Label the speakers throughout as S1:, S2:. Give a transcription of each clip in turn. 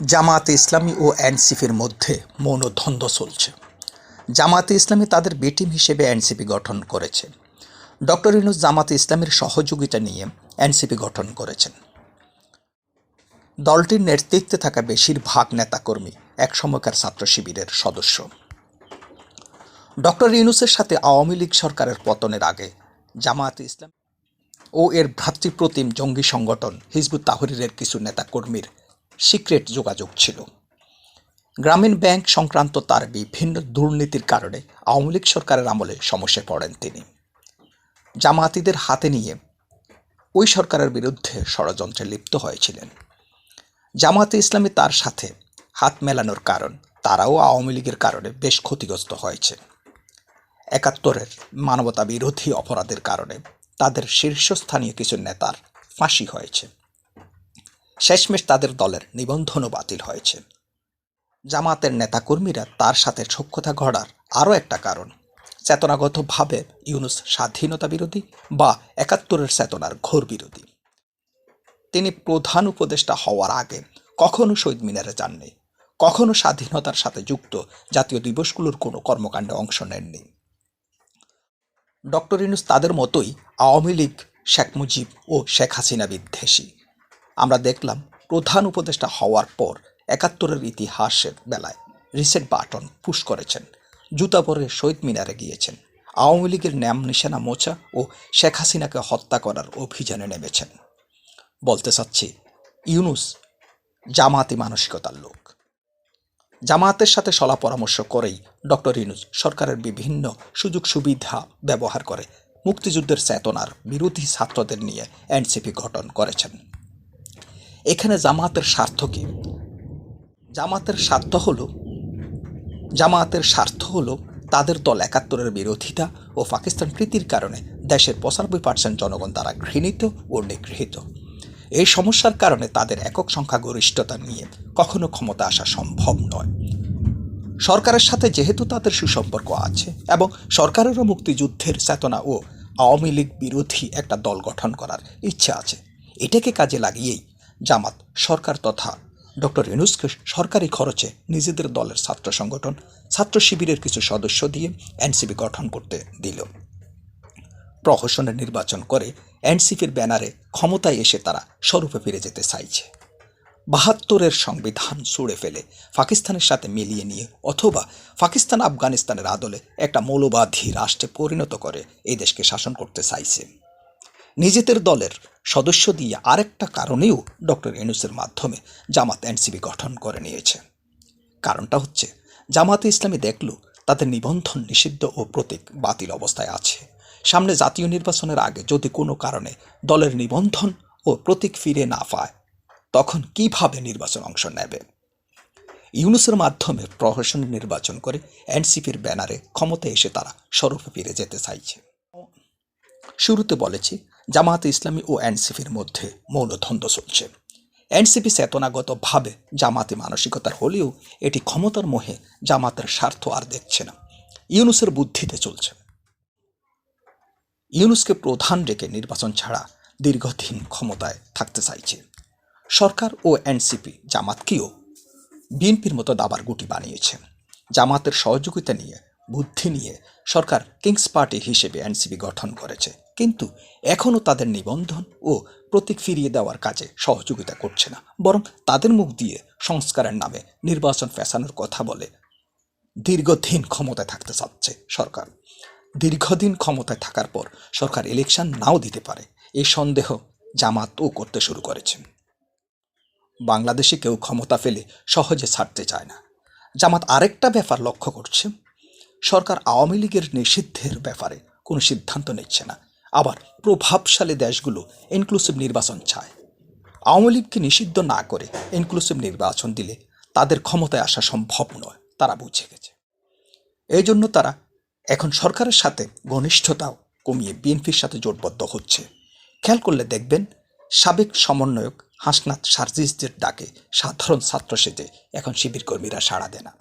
S1: জামায়াতে ইসলামী ও এনসিপির মধ্যে মৌন দ্বন্দ্ব চলছে। জামায়াতে ইসলামী তাদের বি টিম হিসেবে এনসিপি গঠন করেছে। ডক্টর ইনুস জামাতে ইসলামের সহযোগিতা নিয়ে এনসিপি গঠন করেছেন। দলটির নেতৃত্বে থাকা বেশিরভাগ নেতাকর্মী এক সময়কার ছাত্র শিবিরের সদস্য। ডক্টর ইউনুসের সাথে আওয়ামী লীগ সরকারের পতনের আগে জামায়াতে ইসলাম ও এর ভ্রাতৃপ্রতিম জঙ্গি সংগঠন হিজবুত তাহরিরের কিছু নেতাকর্মীর সিক্রেট যোগাযোগ ছিল। গ্রামীণ ব্যাংক সংক্রান্ত তার বিভিন্ন দুর্নীতির কারণে আওয়ামী লীগ সরকারের আমলে সমস্যায় পড়েন তিনি। জামায়াতিদের হাতে নিয়ে ওই সরকারের বিরুদ্ধে ষড়যন্ত্রে লিপ্ত হয়েছিলেন। জামায়াতে ইসলামী তার সাথে হাত মেলানোর কারণ তারাও আওয়ামী লীগের কারণে বেশ ক্ষতিগ্রস্ত হয়েছে। একাত্তরের মানবতা বিরোধী অপরাধের কারণে তাদের শীর্ষস্থানীয় কিছু নেতার ফাঁসি হয়েছে। শেষমেশ তাদের দলের নিবন্ধনও বাতিল হয়েছে। জামাতের নেতাকর্মীরা তার সাথে সখ্যতা ঘটার আরও একটা কারণ, চেতনাগতভাবে ইউনুস স্বাধীনতা বিরোধী বা একাত্তরের চেতনার ঘোর বিরোধী। তিনি প্রধান উপদেষ্টা হওয়ার আগে কখনো শহীদ মিনারে যাননি, কখনো স্বাধীনতার সাথে যুক্ত জাতীয় দিবসগুলোর কোনো কর্মকাণ্ডে অংশ নেননি। ডক্টর ইনুস তাদের মতোই আওয়ামী লীগ, শেখ মুজিব ও শেখ হাসিনা বিদ্বেষী। আমরা দেখলাম প্রধান উপদেষ্টা হওয়ার পর একাত্তরের ইতিহাসের বেলায় রিসেট বাটন পুশ করেছেন। জুতা পরে শহীদ মিনারে গিয়েছেন। আওয়ামী লীগের ন্যাম নিশানা মোচা ও শেখ হাসিনাকে হত্যা করার অভিযানে নেমেছেন। বলতে চাচ্ছি, ইউনুস জামাতি মানসিকতার লোক। জামায়াতের সাথে সলা পরামর্শ করেই ডক্টর ইউনুস সরকারের বিভিন্ন সুযোগ সুবিধা ব্যবহার করে মুক্তিযুদ্ধের চেতনার বিরোধী ছাত্রদের নিয়ে এনসিপি গঠন করেছেন। এখানে জামাতের স্বার্থ কি? জামাতের স্বার্থ হলো জামায়াতের স্বার্থ হলো তাদের দল একাত্তরের বিরোধিতা ও পাকিস্তান প্রীতির কারণে দেশের পঁচানব্বই পার্সেন্ট জনগণ দ্বারা ঘৃণিত ও নিগৃহীত। এই সমস্যার কারণে তাদের একক সংখ্যাগরিষ্ঠতা নিয়ে কখনো ক্ষমতা আসা সম্ভব নয়। সরকারের সাথে যেহেতু তাদের সুসম্পর্ক আছে এবং সরকারেরও মুক্তিযুদ্ধের চেতনা ও আওয়ামী লীগ বিরোধী একটা দল গঠন করার ইচ্ছা আছে, এটাকে কাজে লাগিয়েই জামাত, সরকার তথা ডক্টর ইনুসকে সরকারি খরচে নিজেদের দলের ছাত্র সংগঠন, ছাত্র শিবিরের কিছু সদস্য দিয়ে এনসিপি গঠন করতে দিল। প্রহসনের নির্বাচন করে এনসিপির ব্যানারে ক্ষমতায় এসে তারা স্বরূপে ফিরে যেতে চাইছে। বাহাত্তরের সংবিধান ছুঁড়ে ফেলে পাকিস্তানের সাথে মিলিয়ে নিয়ে অথবা পাকিস্তান আফগানিস্তানের আদলে একটা মৌলবাদী রাষ্ট্রে পরিণত করে এই দেশকে শাসন করতে চাইছে। নিজেদের দলের সদস্য দিয়ে আরেকটা কারণেও ডক্টর ইনুসের মাধ্যমে জামাত এনসিপি গঠন করে নিয়েছে। কারণটা হচ্ছে, জামাতে ইসলামী দেখল তাদের নিবন্ধন নিষিদ্ধ ও প্রতীক বাতিল অবস্থায় আছে। সামনে জাতীয় নির্বাচনের আগে যদি কোনো কারণে দলের নিবন্ধন ও প্রতীক ফিরে না পায়, তখন কীভাবে নির্বাচন অংশ নেবে? ইউনুসের মাধ্যমে প্রহসন নির্বাচন করে এনসিপির ব্যানারে ক্ষমতায় এসে তারা স্বরূপে ফিরে যেতে চাইছে। শুরুতে বলেছি জামায়াতে ইসলামী ও এনসিপির মধ্যে মৌলদ্বন্দ্ব চলছে। এনসিপি চেতনাগতভাবে জামাতে মানসিকতার হলেও এটি ক্ষমতার মোহে জামাতের স্বার্থ আর দেখছে না। ইউনুসের বুদ্ধিতে চলছে। ইউনুসকে প্রধান রেখে নির্বাচন ছাড়া দীর্ঘদিন ক্ষমতায় থাকতে চাইছে। সরকার ও এনসিপি জামাতকেও বিএনপির মতো দাবার গুটি বানিয়েছে। জামাতের সহযোগিতা নিয়ে বুদ্ধি নিয়ে সরকার কিংস পার্টি হিসেবে এনসিপি গঠন করেছে। কিন্তু এখনও তাদের নিবন্ধন ও প্রতীক ফিরিয়ে দেওয়ার কাজে সহযোগিতা করছে না। বরং তাদের মুখ দিয়ে সংস্কারের নামে নির্বাচন ফেসানোর কথা বলে দীর্ঘদিন ক্ষমতায় থাকতে চাচ্ছে সরকার। দীর্ঘদিন ক্ষমতায় থাকার পর সরকার ইলেকশন নাও দিতে পারে এই সন্দেহ জামাতও করতে শুরু করেছে। বাংলাদেশে কেউ ক্ষমতা ফেলে সহজে ছাড়তে চায় না। জামাত আরেকটা ব্যাপার লক্ষ্য করছে সরকার আওয়ামী লীগের নিষিদ্ধের ব্যাপারে কোনো সিদ্ধান্ত নিচ্ছে না। আবার প্রভাবশালী দেশগুলো ইনক্লুসিভ নির্বাচন চায়। আওয়ামী লীগকে নিষিদ্ধ না করে ইনক্লুসিভ নির্বাচন দিলে তাদের ক্ষমতায় আসা সম্ভব নয়, তারা বুঝে গেছে। এই জন্য তারা এখন সরকারের সাথে ঘনিষ্ঠতাও কমিয়ে বিএনপির সাথে জোটবদ্ধ হচ্ছে। খেয়াল করলে দেখবেন সাবেক সমন্বয়ক হাসনাথ সার্জিসদের ডাকে সাধারণ ছাত্র সেজে এখন শিবির কর্মীরা সাড়া দেয় না।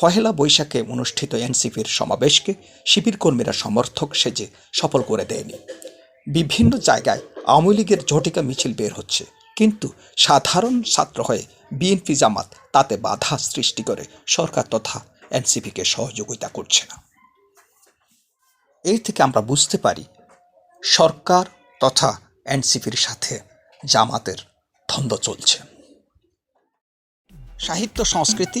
S1: পহেলা বৈশাখে অনুষ্ঠিত এনসিপির সমাবেশকে শিবির কর্মীরা সমর্থক সেজে সফল করে দেয়নি। বিভিন্ন জায়গায় আওয়ামী লীগের ঝটিকা মিছিল বের হচ্ছে, কিন্তু সাধারণ ছাত্র হয়ে বিএনপি জামাত তাতে বাধা সৃষ্টি করে সরকার তথা এনসিপিকে সহযোগিতা করছে না। এই থেকে আমরা বুঝতে পারি, সরকার তথা এনসিপির সাথে জামাতের দ্বন্দ্ব চলছে। সাহিত্য, সংস্কৃতি